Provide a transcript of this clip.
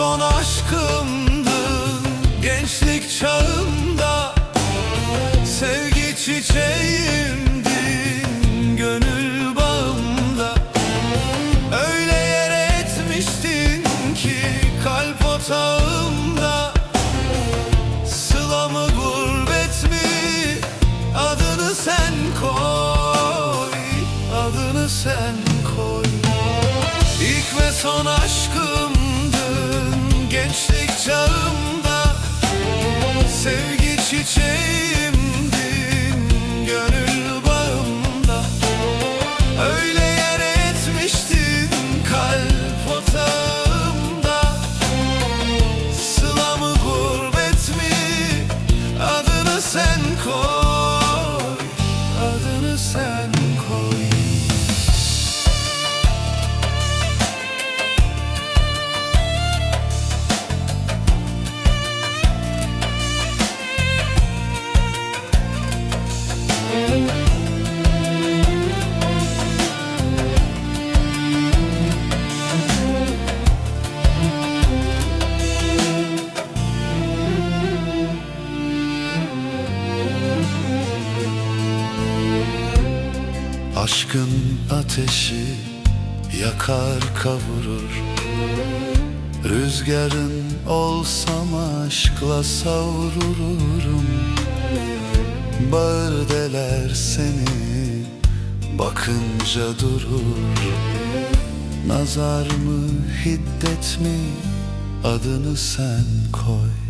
son aşkımdın gençlik çağımda Sevgi çiçeğimdin gönül bağımda Öyle yer etmiştin ki kalp otağımda. Sıla mı gurbet mi? Adını sen koy Adını sen koy. İlk ve son aşkımdın gençlik Aşkın ateşi yakar kavurur. Rüzgarın olsam aşkla savrururum. Bağır deler seni bakınca durur. Nazar mı hiddet mi? Adını sen koy